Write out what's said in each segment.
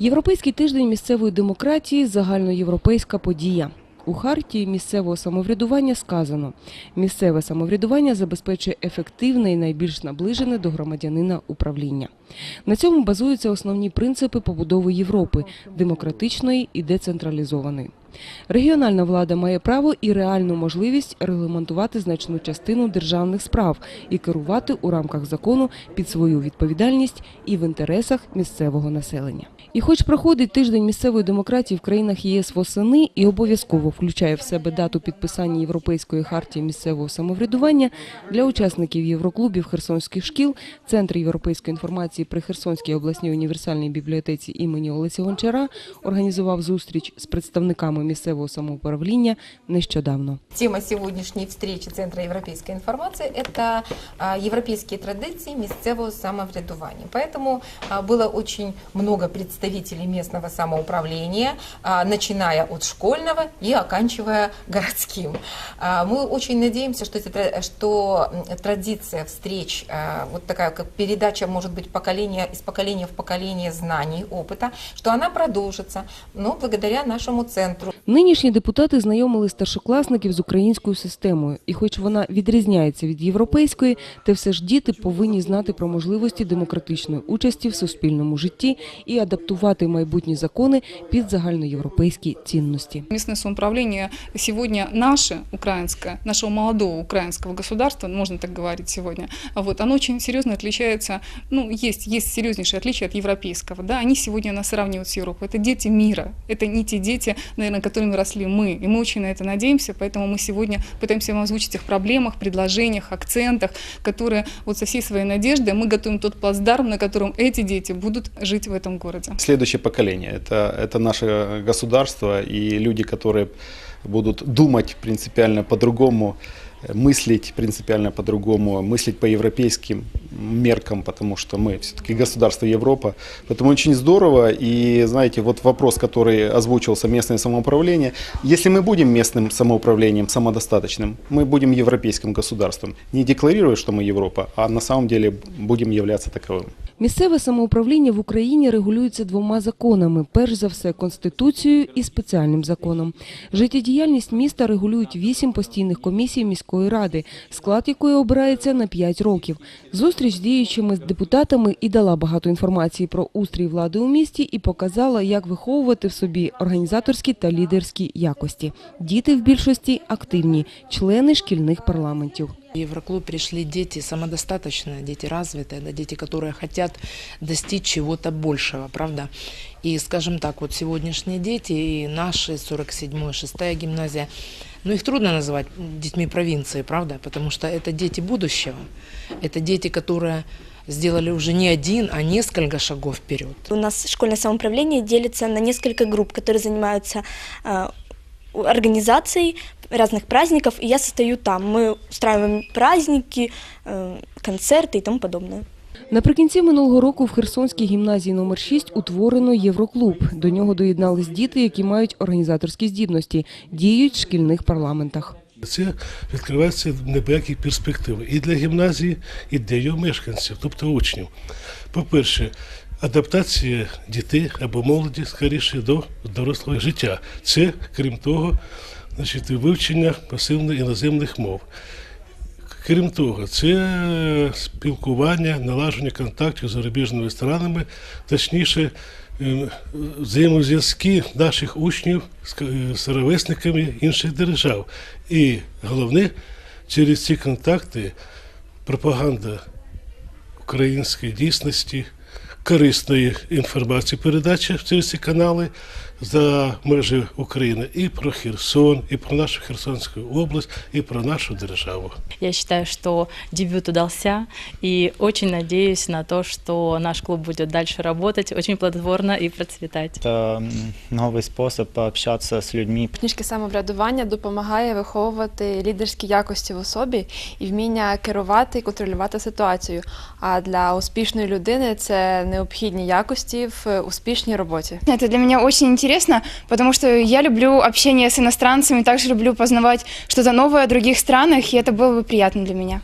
Європейський тиждень місцевої демократії загальноєвропейська подія. У хартії місцевого самоврядування сказано: місцеве самоврядування забезпечує ефективне і найбільш наближене до громадянина управління. На цьому базуються основні принципи побудови Європи демократичної і децентралізованої. Регіональна влада має право і реальну можливість регламентувати значну частину державних справ і керувати у рамках закону під свою відповідальність і в інтересах місцевого населення. І хоч проходить тиждень місцевої демократії в країнах ЄС восени і обов'язково включає в себе дату підписання Європейської хартії місцевого самоврядування для учасників Євроклубів херсонських шкіл, Центр європейської інформації при Херсонській обласній універсальній бібліотеці імені Олеся Гончара організував зустріч з представниками місцевого самоуправління нещодавно. Тема сегодняшней встречи Центра европейской информации – это а, европейские традиции місцевого самоврядування. Поэтому а, было очень много представителей местного самоуправления, а, начиная от школьного и оканчивая городским. А, Мы очень надеемся, что, эти тра- что м, традиция встреч, а, вот такая как передача, может быть, поколения, из поколения в поколение знаний, опыта, что она продолжится, но благодаря нашему центру. Нинішні депутати знайомили старшокласників з українською системою, і хоч вона відрізняється від європейської, та все ж діти повинні знати про можливості демократичної участі в суспільному житті і адаптувати майбутні закони під загальноєвропейські цінності. Местное самоуправление сегодня наше, украинское, нашего молодого украинского государства, можно так говорить сегодня, вот, оно очень серьезно отличается, ну, есть, есть серьезнейшие отличия от европейского, да, они сегодня нас сравнивают с Европой. Это дети мира, это не те дети, наверное, которыми росли мы, и мы очень на это надеемся, поэтому мы сегодня пытаемся вам озвучить их проблемах, предложениях, акцентах, которые вот со всей своей надеждой мы готовим тот плацдарм, на котором эти дети будут жить в этом городе. Следующее поколение это, это наше государство и люди, которые будут думать принципиально по-другому, э, мыслить принципиально по-другому, мыслить по европейским меркам, потому что мы все-таки государство Европа. Поэтому очень здорово. И знаете, вот вопрос, который озвучился местное самоуправление. Если мы будем местным самоуправлением самодостаточным, мы будем европейским государством. Не декларируя, что мы Европа, а на самом деле будем являться таковым. Місцеве самоуправління в Україні регулюється двома законами: перш за все конституцією і спеціальним законом. Життєдіяльність міста регулюють вісім постійних комісій міської ради, склад якої обирається на 5 років. Зустріч з діючими депутатами і дала багато інформації про устрій влади у місті і показала, як виховувати в собі організаторські та лідерські якості. Діти в більшості активні, члени шкільних парламентів. В Евроклуб пришли дети самодостаточные, дети развитые, да, дети, которые хотят достичь чего-то большего, правда? И, скажем так, вот сегодняшние дети, и наши 47-я, 6-я гимназия, ну их трудно называть детьми провинции, правда? Потому что это дети будущего, это дети, которые сделали уже не один, а несколько шагов вперед. У нас школьное самоуправление делится на несколько групп, которые занимаются э, организацией разных праздников, и я состою там. Мы устраиваем праздники, э, концерты и тому подобное. Наприкінці минулого року в Херсонській гімназії номер 6 утворено Євроклуб. До нього доєднались діти, які мають організаторські здібності, діють в шкільних парламентах. Це відкриваються небиякі перспективи і для гімназії, і для її мешканців, тобто учнів. По-перше, адаптація дітей або молоді скоріше до дорослого життя. Це, крім того, значить, вивчення пасивно іноземних мов. Крім того, це спілкування, налагодження контактів з зарубіжними странами, точніше, е, взаємозв'язки наших учнів е, з ровесниками інших держав. І головне, через ці контакти пропаганда української дійсності, корисної інформації передача через ці канали за межі України і про Херсон, і про нашу Херсонську область, і про нашу державу. Я считаю, что дебют удался, и очень надеюсь на то, что наш клуб будет дальше работать очень плодотворно и процветать. Это м, новый способ пообщаться с людьми, Книжки самоврядування допомагає виховувати лідерські якості в особі і вміння керувати і контролювати ситуацію. А для успішної людини це необхідні якості в успішній роботі. Это для меня очень интересно, потому что я люблю общение с иностранцами, также люблю познавать что-то новое о других странах, и это было бы приятно для меня.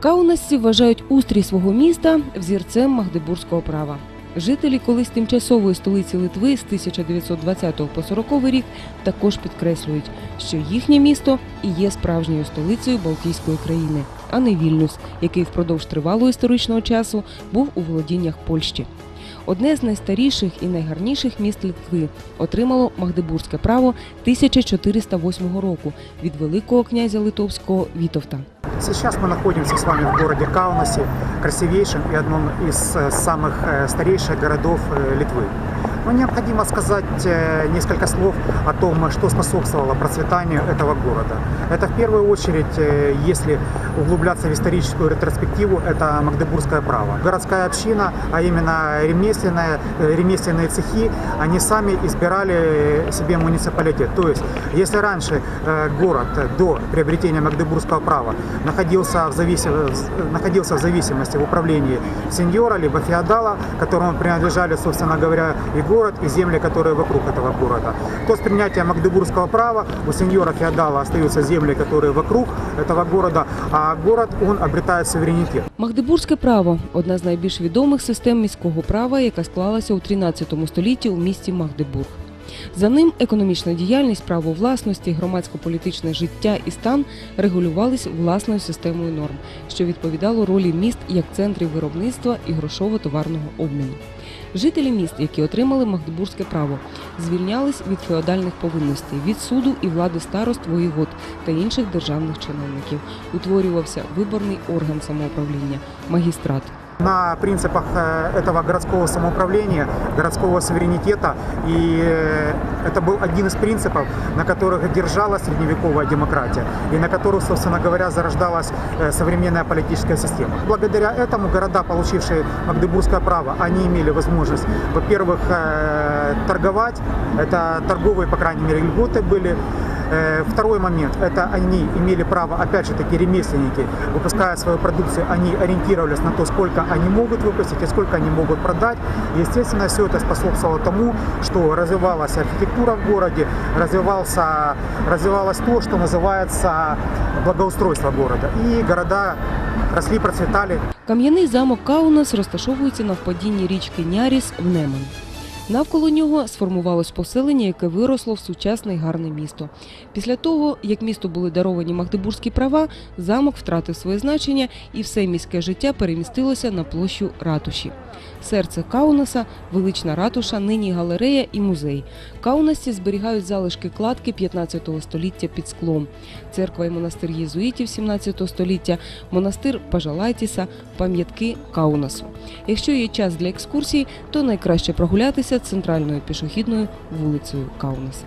Каунасці вважають устрій свого міста взірцем магдебурзького права. Жителі колись тимчасової столиці Литви з 1920 по 40 рік також підкреслюють, що їхнє місто і є справжньою столицею Балтійської країни, а не Вільнюс, який впродовж тривалого історичного часу був у володіннях Польщі. Одне з найстаріших і найгарніших міст Литви отримало Магдебурзьке право 1408 року від Великого князя Литовського Вітовта. Сейчас мы находимся с вами в городе Каунасе, красивейшем и одном из э, самых э, старейших городов э, Литвы. Но необходимо сказать э, несколько слов о том, что способствовало процветанию этого города. Это в первую очередь, э, если углубляться в историческую ретроспективу, это магдебургское право. Городская община, а именно ремесленные, э, ремесленные цехи, они сами избирали себе муниципалитет. То есть, если раньше э, город до приобретения магдебургского права находился в, зависим- в- находился в зависимости в управлении сеньора либо феодала, которому принадлежали, собственно говоря, и город, и земли, которые вокруг этого города, то с принятием магдебургского права у сеньора феодала остаются земли, которые вокруг этого города, а город, он обретает суверенитет. Магдебурзьке право одна з найбільш відомих систем міського права, яка склалася у 13 столітті у місті Магдебург. За ним економічна діяльність, право власності, громадсько-політичне життя і стан регулювались власною системою норм, що відповідало ролі міст як центрів виробництва і грошово-товарного обміну. Жителі міст, які отримали магдебурзьке право, звільнялись від феодальних повинностей, від суду і влади старост воєвод та інших державних чиновників. Утворювався виборний орган самоуправління магістрат. На принципах э, этого городского самоуправления, городского суверенитета. И э, это был один из принципов, на которых держалась средневековая демократия и на которых, собственно говоря, зарождалась э, современная политическая система. Благодаря этому города, получившие Магдебургское право, они имели возможность, во-первых, торговать, это торговые, по крайней мере, льготы были, Второй момент, это они имели право, опять же таки, ремесленники, выпуская свою продукцию, они ориентировались на то, сколько они могут выпустить и сколько они могут продать. И, естественно, все это способствовало тому, что развивалась архитектура в городе, развивался, развивалось то, что называется благоустройство города. И города росли, процветали. Кам'яний замок Каунас розташовується на впадінні річки Няріс в Неман. Навколо нього сформувалось поселення, яке виросло в сучасне й гарне місто. Після того, як місту були даровані магдебурзькі права, замок втратив своє значення і все міське життя перемістилося на площу ратуші. Серце Каунаса велична ратуша, нині галерея і музей. Каунасці зберігають залишки кладки 15 століття під склом. Церква і монастир єзуїтів 17 століття, монастир Пажалайтіса, пам'ятки Каунасу. Якщо є час для екскурсії, то найкраще прогулятися центральною пішохідною вулицею Каунаса.